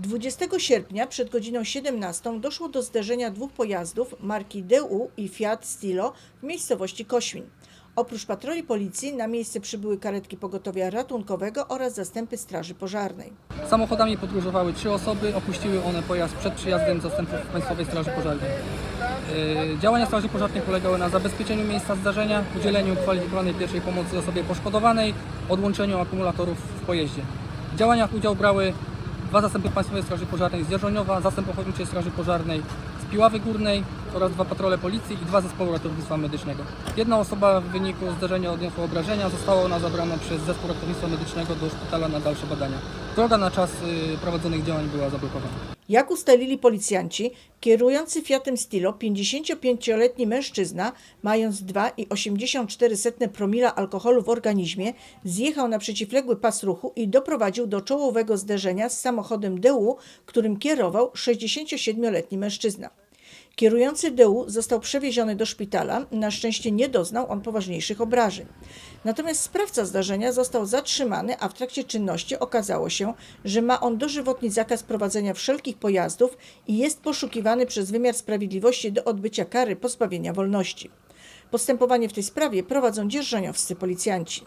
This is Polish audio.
20 sierpnia przed godziną 17 doszło do zderzenia dwóch pojazdów marki DU i Fiat Stilo w miejscowości Koświn. Oprócz patroli policji na miejsce przybyły karetki pogotowia ratunkowego oraz zastępy straży pożarnej. Samochodami podróżowały trzy osoby, opuściły one pojazd przed przyjazdem zastępów Państwowej Straży Pożarnej. Yy, Działania Straży Pożarnej polegały na zabezpieczeniu miejsca zdarzenia, udzieleniu kwalifikowanej pierwszej pomocy osobie poszkodowanej, odłączeniu akumulatorów w pojeździe. W działaniach udział brały dwa zastępy Państwowej Straży Pożarnej z Dzierżoniowa, zastęp Ochotniczej Straży Pożarnej z Piławy Górnej oraz dwa patrole policji i dwa zespoły ratownictwa medycznego. Jedna osoba w wyniku zdarzenia odniosła obrażenia, została ona zabrana przez zespół ratownictwa medycznego do szpitala na dalsze badania. Droga na czas y, prowadzonych działań była zablokowana. Jak ustalili policjanci, kierujący Fiatem Stilo 55-letni mężczyzna, mając 2,84 promila alkoholu w organizmie, zjechał na przeciwległy pas ruchu i doprowadził do czołowego zderzenia z samochodem DU, którym kierował 67-letni mężczyzna. Kierujący DU został przewieziony do szpitala, na szczęście nie doznał on poważniejszych obrażeń. Natomiast sprawca zdarzenia został zatrzymany, a w trakcie czynności okazało się, że ma on dożywotni zakaz prowadzenia wszelkich pojazdów i jest poszukiwany przez wymiar sprawiedliwości do odbycia kary pozbawienia wolności. Postępowanie w tej sprawie prowadzą dzierżoniowscy policjanci.